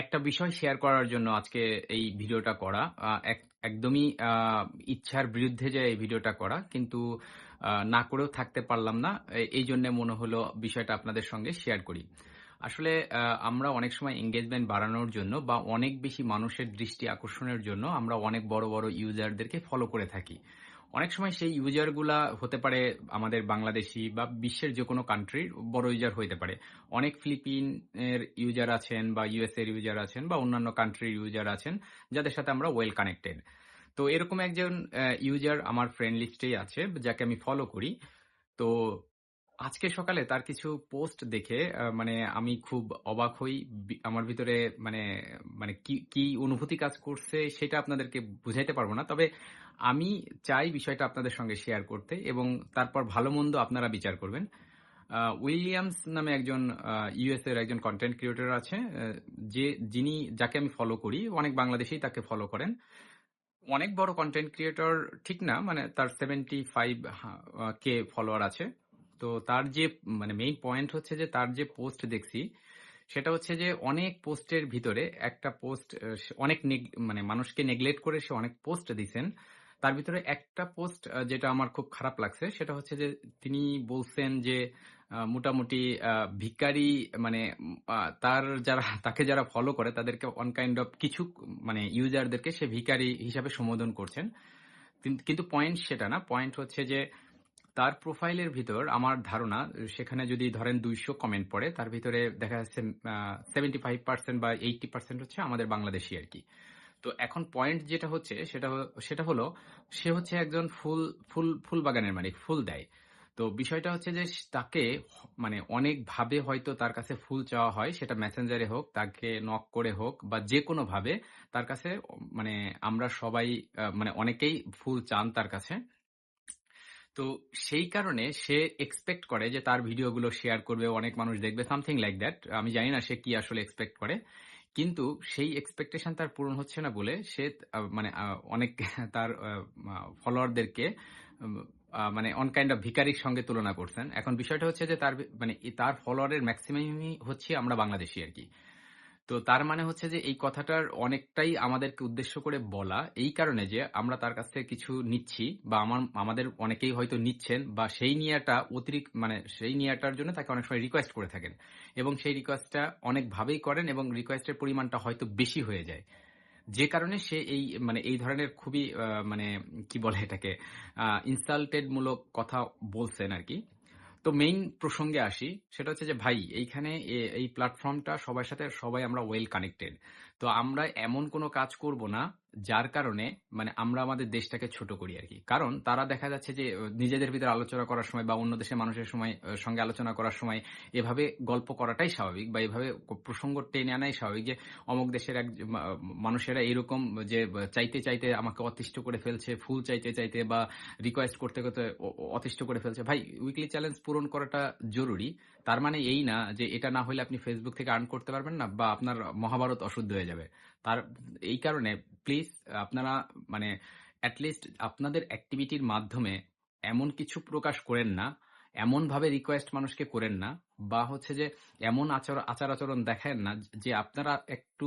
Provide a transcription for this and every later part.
একটা বিষয় শেয়ার করার জন্য আজকে এই ভিডিওটা করা। এক একদমই ইচ্ছার বিরুদ্ধে যে এই ভিডিওটা করা। কিন্তু না করেও থাকতে পারলাম না। এই এইজন্যে মনে হলো বিষয়টা আপনাদের সঙ্গে শেয়ার করি। আসলে আমরা অনেক সময় এঙ্গেজমেন্ট বাড়ানোর জন্য বা অনেক বেশি মানুষের দৃষ্টি আকর্ষণের জন্য আমরা অনেক বড়, বড় ইউজারদেরকে ফলো করে থাকি। অনেক সময় সেই ইউজারগুলা হতে পারে আমাদের বাংলাদেশি বা বিশ্বের যে কোনো কান্ট্রির বড় ইউজার হইতে পারে। অনেক ফিলিপিন এর ইউজার আছেন বা ইউএস এর ইউজার আছেন বা অন্যান্য কান্ট্রির ইউজার আছেন, যাদের সাথে আমরা ওয়েল কানেক্টেড। তো এরকম একজন ইউজার আমার ফ্রেন্ড লিস্টেই আছে, যাকে আমি ফলো করি। তো আজকে সকালে তার কিছু পোস্ট দেখে মানে আমি খুব অবাক হই। আমার ভিতরে মানে মানে কি, কি অনুভূতি কাজ করছে সেটা আপনাদেরকে বুঝাইতে পারব না। তবে আমি চাই বিষয়টা আপনাদের সঙ্গে শেয়ার করতে এবং তারপর ভালো-মন্দ আপনারা বিচার করবেন। উইলিয়ামস নামে একজন ইউএস এর একজন কন্টেন্ট ক্রিয়েটর আছে। যে যিনি যাকে আমি ফলো করি, অনেক বাংলাদেশেই তাকে ফলো করেন। অনেক বড় কন্টেন্ট ক্রিয়েটর ঠিক না, মানে তার সেভেন্টি ফাইভ কে ফলোয়ার আছে। তো তার যে মানে মেইন পয়েন্ট হচ্ছে যে তার যে পোস্ট দেখছি, সেটা হচ্ছে যে অনেক পোস্টের ভিতরে একটা পোস্ট অনেক মানে মানুষকে নেগলেক্ট করে সে অনেক পোস্ট দিছেন। তার ভিতরে একটা পোস্ট যেটা আমার খুব খারাপ লাগছে সেটা হচ্ছে যে তিনি বলছেন যে মোটামুটি আ ভিখারি মানে তার যারা তাকে যারা ফলো করে তাদেরকে ওয়ান কাইন্ড অফ কিছু মানে ইউজারদেরকে সে ভিকারি হিসাবে সম্বোধন করছেন। কিন্তু পয়েন্ট সেটা না। পয়েন্ট হচ্ছে যে তার প্রোফাইলের ভিতর আমার ধারণা সেখানে যদি ধরেন ২০০ কমেন্ট পড়ে, তার ভিতরে দেখা যাচ্ছে সেভেন্টি ফাইভ পার্সেন্ট বা 80% হচ্ছে আমাদের বাংলাদেশি আর আরকি। তো এখন পয়েন্ট যেটা হচ্ছে সেটা সেটা হলো সে হচ্ছে একজন ফুল ফুল ফুল বাগানের মালিক, ফুল দেয়। তো বিষয়টা হচ্ছে যে তাকে মানে অনেকভাবে হয়তো তার কাছে ফুল চাওয়া হয়, সেটা মেসেঞ্জারে হোক, তাকে নক করে হোক বা যেকোনোভাবে তার কাছে মানে আমরা সবাই মানে অনেকেই ফুল চান তার কাছে। তো সেই কারণে সে এক্সপেক্ট করে যে তার ভিডিওগুলো শেয়ার করবে, অনেক মানুষ দেখবে সামথিং লাইক দ্যাট। আমি জানি না সে কি আসলে এক্সপেক্ট করে। কিন্তু সেই এক্সপেকটেশন তার পূরণ হচ্ছে না বলে সে মানে অনেক তার ফলোয়ারদেরকে মানে অন কাইন্ড অফ ভিকারির সঙ্গে তুলনা করছেন। এখন বিষয়টা হচ্ছে যে তার মানে তার ফলোয়ারের ম্যাক্সিমামই হচ্ছে আমরা বাংলাদেশি আর আরকি। তো তার মানে হচ্ছে যে এই কথাটার অনেকটাই আমাদেরকে উদ্দেশ্য করে বলা এই কারণে যে আমরা তার কাছ থেকে কিছু নিচ্ছি বা আমার, আমাদের অনেকেই হয়তো নিচ্ছেন বা সেই নিয়াটা অতিরিক্ত মানে সেই নিয়াটার জন্য তাকে অনেক সময় রিকোয়েস্ট করে থাকেন। এবং সেই রিকোয়েস্টটা অনেকভাবেই করেন এবং রিকোয়েস্টের পরিমাণটা হয়তো বেশি হয়ে যায়। যে কারণে সে এই মানে এই ধরনের খুবই মানে কি বলে এটাকে ইনসাল্টেড মূলক কথা বলছেন আরকি। তো মেইন প্রসঙ্গে আসি। সেটা হচ্ছে যে ভাই, এইখানে এই প্ল্যাটফর্মটা সবার সাথে সবাই আমরা ওয়েল কানেক্টেড। তো আমরা এমন কোন কাজ করব না, যার কারণে মানে আমরা আমাদের দেশটাকে ছোট করি আর কি কারণ তারা দেখা যাচ্ছে যে নিজেদের ভিতরে আলোচনা করার সময় বা অন্য দেশের মানুষের সময় সঙ্গে আলোচনা করার সময় এভাবে গল্প করাটাই স্বাভাবিক বা এভাবে প্রসঙ্গ টেনে আনাই স্বাভাবিক যে অমুক দেশের এক মানুষেরা এরকম যে চাইতে, চাইতে আমাকে অতিষ্ঠ করে ফেলছে, ফুল চাইতে, চাইতে বা রিকোয়েস্ট করতে, করতে অতিষ্ঠ করে ফেলছে। ভাই উইকলি চ্যালেঞ্জ পূরণ করাটা জরুরি। তার মানে এই না যে এটা না হলে আপনি ফেসবুক থেকে আর্ন করতে পারবেন না বা আপনার মহাভারত অশুদ্ধ হয়ে যাবে। তার এই কারণে প্লিজ আপনারা মানে অ্যাটলিস্ট আপনাদের অ্যাক্টিভিটির মাধ্যমে এমন কিছু প্রকাশ করেন না, এমনভাবে রিকোয়েস্ট মানুষকে করেন না বা হচ্ছে যে এমন আচর আচার-আচরণ দেখেন না যে আপনারা একটু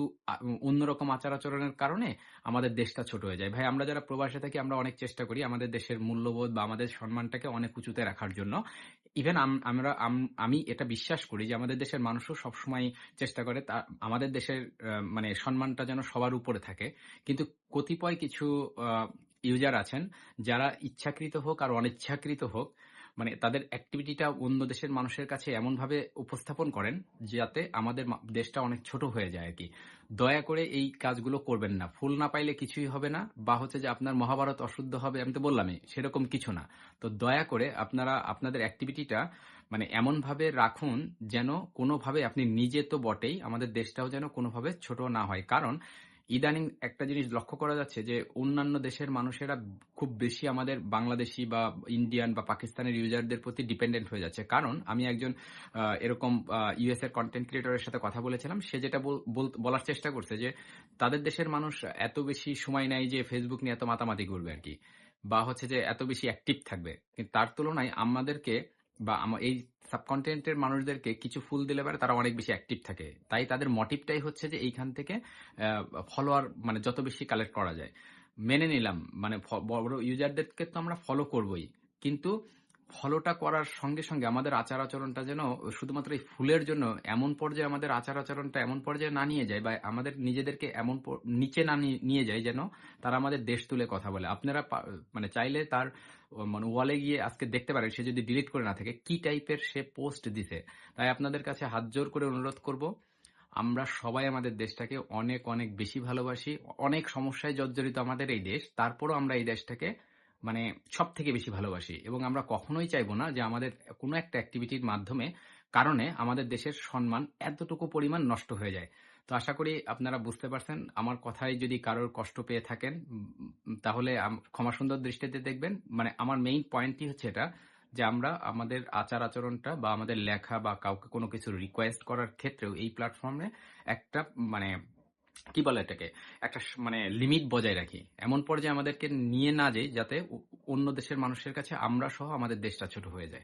অন্যরকম আচার-আচরণের কারণে আমাদের দেশটা ছোট হয়ে যায়। ভাই আমরা যারা প্রবাসে থাকি আমরা অনেক চেষ্টা করি আমাদের দেশের মূল্যবোধ বা আমাদের সম্মানটাকে অনেক উঁচুতে রাখার জন্য। ইভেন আম আমরা আমি এটা বিশ্বাস করি যে আমাদের দেশের মানুষও সবসময় চেষ্টা করে তা আমাদের দেশের মানে সম্মানটা যেন সবার উপরে থাকে। কিন্তু কতিপয় কিছু ইউজার আছেন যারা ইচ্ছাকৃত হোক আর অনিচ্ছাকৃত হোক, মানে তাদের অ্যাক্টিভিটিটা অন্য দেশের মানুষের কাছে এমনভাবে উপস্থাপন করেন যাতে আমাদের দেশটা অনেক ছোট হয়ে যায় আর কি দয়া করে এই কাজগুলো করবেন না। ফুল না পাইলে কিছুই হবে না বা হচ্ছে যে আপনার মহাভারত অশুদ্ধ হবে আমি তো বললামই, সেরকম কিছু না। তো দয়া করে আপনারা আপনাদের অ্যাক্টিভিটিটা মানে এমনভাবে রাখুন যেন কোনোভাবে আপনি নিজে তো বটেই, আমাদের দেশটাও যেন কোনোভাবে ছোট না হয়। কারণ ইদানিং একটা জিনিস লক্ষ্য করা যাচ্ছে যে অন্যান্য দেশের মানুষেরা খুব বেশি আমাদের বাংলাদেশি বা ইন্ডিয়ান বা পাকিস্তানের ইউজারদের প্রতি ডিপেন্ডেন্ট হয়ে যাচ্ছে। কারণ আমি একজন এরকম ইউএস এর কনটেন্ট ক্রিয়েটরের সাথে কথা বলেছিলাম। সে যেটা বল বল, বলার চেষ্টা করছে যে তাদের দেশের মানুষ এত বেশি সময় নেয় যে ফেসবুক নিয়ে এত মাতামাতি করবে আর কি, বা হচ্ছে যে এত বেশি অ্যাক্টিভ থাকবে। কিন্তু তার তুলনায় আমাদেরকে বা এই সাবকন্টিনেন্টের মানুষদেরকে কিছু ফুল দিলে পারে তারা অনেক বেশি অ্যাক্টিভ থাকে। তাই তাদের মোটিভটাই হচ্ছে যে এইখান থেকে ফলোয়ার মানে যত বেশি কালেক্ট করা যায়। মেনে নিলাম মানে বড় ইউজারদেরকে তো আমরা ফলো করবই। কিন্তু ফলোটা করার সঙ্গে সঙ্গে আমাদের আচার আচরণটা যেন শুধুমাত্র এই ফুলের জন্য এমন পর্যায়ে আমাদের আচার আচরণটা এমন পর্যায়ে না নিয়ে যায় বা আমাদের নিজেদেরকে এমন নিচে না নিয়ে- যায় যেন তারা আমাদের দেশ তুলে কথা বলে। আপনারা মানে চাইলে তার মানে ওয়ালে গিয়ে আজকে দেখতে পারেন, সে যদি ডিলিট করে না থাকে, কি টাইপের সে পোস্ট দিছে? তাই আপনাদের কাছে হাত জোর করে অনুরোধ করব, আমরা সবাই আমাদের দেশটাকে অনেক অনেক বেশি ভালোবাসি। অনেক সমস্যায় জর্জরিত আমাদের এই দেশ, তারপরও আমরা এই দেশটাকে মানে সব থেকে বেশি ভালোবাসি। এবং আমরা কখনোই চাইব না যে আমাদের কোনো একটা অ্যাক্টিভিটির মাধ্যমে কারণে আমাদের দেশের সম্মান এতটুকু পরিমাণ নষ্ট হয়ে যায়। তো আশা করি আপনারা বুঝতে পারছেন, আমার কথায় যদি কারোর কষ্ট পেয়ে থাকেন তাহলে ক্ষমা সুন্দর দৃষ্টিতে দেখবেন। মানে আমার মেইন পয়েন্টই হচ্ছে এটা, যে আমরা আমাদের আচার আচরণটা বা আমাদের লেখা বা কাউকে কোনো কিছু রিকোয়েস্ট করার ক্ষেত্রেও এই প্ল্যাটফর্মে একটা মানে কি বলে এটাকে? একটা মানে লিমিট বজায় রাখি। এমন পর্যায়ে আমাদেরকে নিয়ে না যাই যাতে অন্য দেশের মানুষের কাছে আমরা সহ আমাদের দেশটা ছোট হয়ে যায়।